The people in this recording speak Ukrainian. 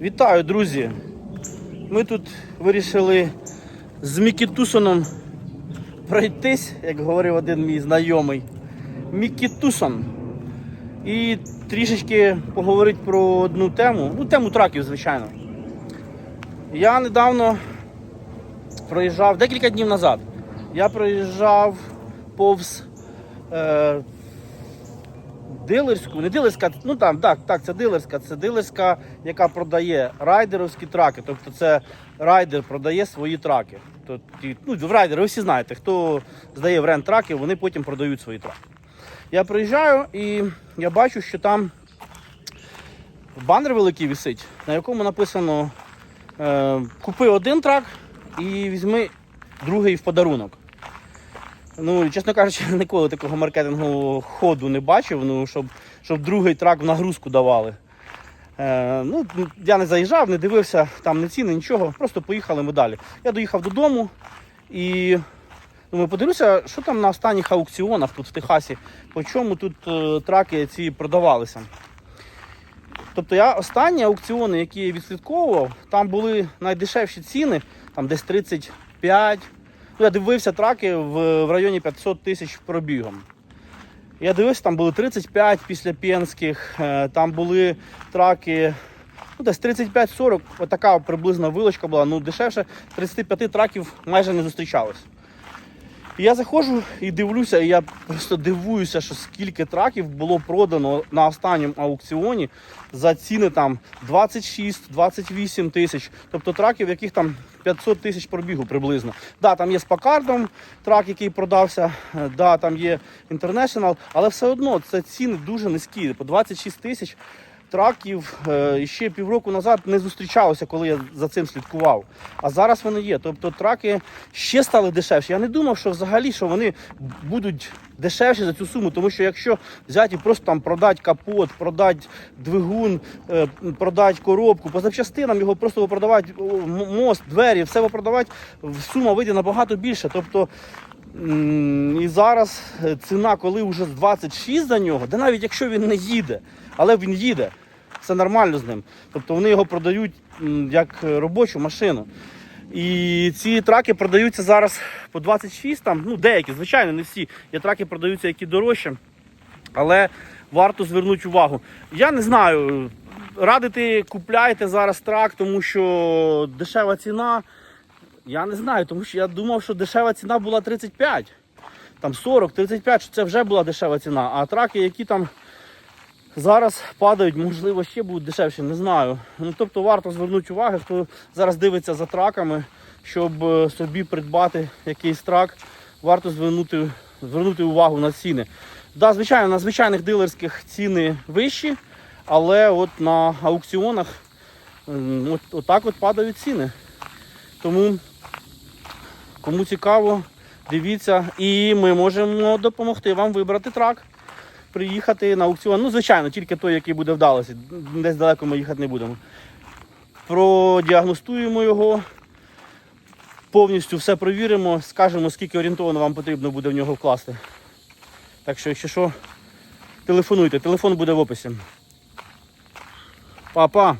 Вітаю, друзі! Ми тут вирішили з Мікітусоном пройтись, як говорив один мій знайомий. Мікітусон. І трішечки поговорити про одну тему. Ну, тему траків, звичайно. Я недавно проїжджав декілька днів назад. Я проїжджав повз е, дилерську, не дилерська, ну там, так, так, це дилерська, це дилерська, яка продає райдеровські траки. Тобто це райдер продає свої траки. Тобто, ну, райдери, ви всі знаєте, хто здає в рент траки, вони потім продають свої траки. Я приїжджаю і я бачу, що там банер великий висить, на якому написано е, купи один трак і візьми другий в подарунок. Ну, чесно кажучи, ніколи такого маркетингового ходу не бачив, ну, щоб, щоб другий трак в нагрузку давали. Е, ну, я не заїжджав, не дивився, там не ціни, нічого, просто поїхали ми далі. Я доїхав додому і думаю, подивлюся, що там на останніх аукціонах тут в Техасі, по чому тут е, траки ці продавалися. Тобто я останні аукціони, які я відслідковував, там були найдешевші ціни, там десь 35. Я дивився траки в, в районі 500 тисяч пробігом. Я дивився, там були 35 після пенських, е, там були траки, ну десь 35-40, отака приблизна вилочка була, ну дешевше 35 траків майже не зустрічалось. Я заходжу і дивлюся, і я просто дивуюся, що скільки траків було продано на останньому аукціоні за ціни там 26-28 тисяч. Тобто траків, яких там 500 тисяч пробігу приблизно. Да, там є з Пакардом трак, який продався, да, там є International, але все одно це ціни дуже низькі. По 26 тисяч траків е, ще півроку назад не зустрічалося, коли я за цим слідкував. А зараз вони є. Тобто траки ще стали дешевші. Я не думав, що взагалі що вони будуть дешевші за цю суму, тому що якщо взяти і просто там продати капот, продати двигун, е, продати коробку, по запчастинам його просто продавати мост, двері, все продавати, сума вийде набагато більше. Тобто І зараз е, ціна, коли вже з 26 за нього, де навіть якщо він не їде, але він їде, все нормально з ним. Тобто вони його продають як робочу машину. І ці траки продаються зараз по 26, там, ну деякі, звичайно, не всі. Є траки продаються, які дорожчі, але варто звернути увагу. Я не знаю, радити купляйте зараз трак, тому що дешева ціна. Я не знаю, тому що я думав, що дешева ціна була 35, там 40, 35, що це вже була дешева ціна. А траки, які там зараз падають, можливо, ще будуть дешевші, не знаю. Ну, тобто варто звернути увагу, хто зараз дивиться за траками, щоб е, собі придбати якийсь трак, варто звернути, звернути увагу на ціни. Да, звичайно, на звичайних дилерських ціни вищі, але от на аукціонах от, отак от падають ціни. Тому Кому цікаво, дивіться, і ми можемо допомогти вам вибрати трак, приїхати на аукціон. Ну, звичайно, тільки той, який буде вдалося. Десь далеко ми їхати не будемо. Продіагностуємо його, повністю все провіримо, скажемо, скільки орієнтовано вам потрібно буде в нього вкласти. Так що, якщо що, телефонуйте, телефон буде в описі. Па-па!